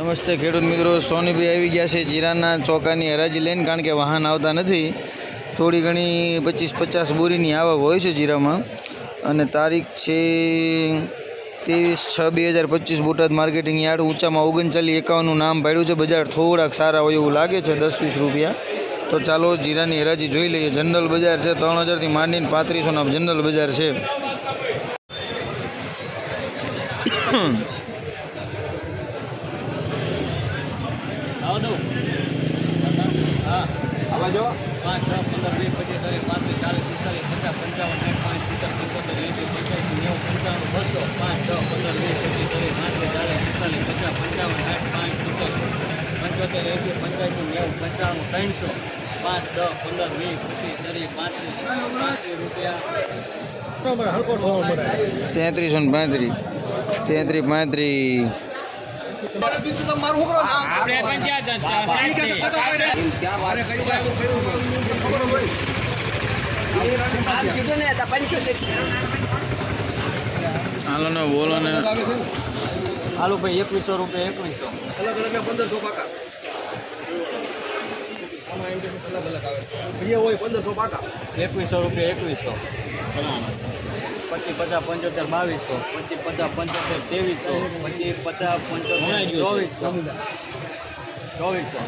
નમસ્તે ખેડૂત મિત્રો સોનીભાઈ આવી ગયા છે જીરાના ચોકાની હરાજી લઈને, કારણ કે વાહન આવતા નથી. થોડી ઘણી પચીસ પચાસ બોરીની આવક હોય છે જીરામાં. અને તારીખ છે ત્રેવીસ છ બે હજાર પચીસ, બોટાદ માર્કેટિંગ યાર્ડ, ઊંચામાં ઓગણચાલીસ એકાવનનું નામ પાડ્યું છે. બજાર થોડાક સારા હોય એવું લાગે છે, દસ વીસ રૂપિયા. તો ચાલો જીરાની હરાજી જોઈ લઈએ. જનરલ બજાર છે, ત્રણ હજારથી માંડીને પાંત્રીસોના જનરલ બજાર છે. આવા જો. પાંચ છ પંદર વીસ પચીસ દરેક પાંત્રીસ ચાલીસ પિસ્તાલીસ પચાસ પંચાવન સાઠ પાંચ સિત્તેર પંચોતેર એંસી પંચ્યાસી નેવું પંચાવન બસો પાંચ છ પંદર વીસ પચીસ દરેક પાંત્રીસ ચાલીસ પિસ્તાલીસ પચાસ પંચાવન સાઠ પાંચ સિત્તેર પંચોતેર એંસી પંચ્યાસી નેવું પંચાણું ત્રણસો પાંચ દસ પંદર વીસ પચીસ દરેક પાંત્રીસ પાંત્રીસ રૂપિયા. તેત્રીસો ને પાંત્રીસ. તેત્રીસ પાંત્રીસ. હાલો ને બોલો ને હાલો ભાઈ, એકવીસો રૂપિયા, એકવીસો. અલગ અલગ પંદરસો પાકા અલગ અલગ આવે હોય પંદરસો પાકા એકવીસો રૂપિયા, એકવીસો. પચીસ પચાસ પંચોતેર બાવીસો. પચીસ પચાસ પંચોતેર ત્રેવીસો. પચીસ પચાસ પંચોતેર ચોવીસો. ચોવીસો.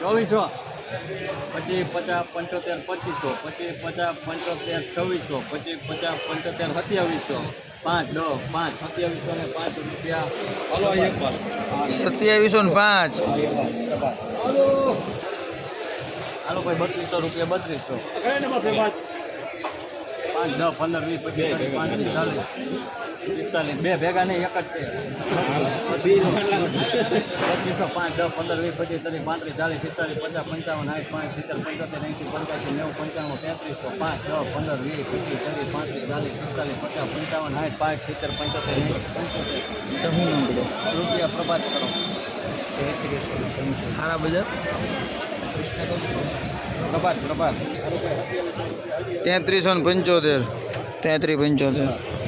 ચોવીસો. પચીસ પચાસ પંચોતેર પચીસો. પચીસ પચાસ પંચોતેર છવ્વીસો. પચીસ પચાસ પંચોતેર સત્યાવીસો. પાંચ દસ પાંચ. સત્યાવીસો ને પાંચ રૂપિયા. હલો સત્યાવીસો ને પાંચ. હાલો. ભાઈ બત્રીસો રૂપિયા બત્રીસો. પાંચ દસ પંદર વીસ પચીસ ત્રીસ, પાંત્રીસ ચાલીસ પિસ્તાલીસ બે ભેગા નહીં એક જ છે. પચીસો પાંચ દસ પંદર વીસ પચીસ ત્રીસ પાંત્રીસ ચાલીસ પિસ્તાલીસ પચાસ પંચાવન આઠ પાંચ સિત્તેર પંચોતેર એંસી પંચ્યાસી નેવું પંચાણું તેત્રીસો પાંચ દસ પંદર વીસ પચીસ ત્રીસ પાંત્રીસ ચાલીસ પિસ્તાલીસ પચાસ પંચાવન આઠ પાંચ સિત્તેર પંચોતેર એંસી પંચોતેર. રૂપિયા પ્રભાત કરો. સારા બજાર? પ્રભાત પ્રભાત. તેત્રીસો ને પંચોતેર. તેત્રીસ પંચોતેર.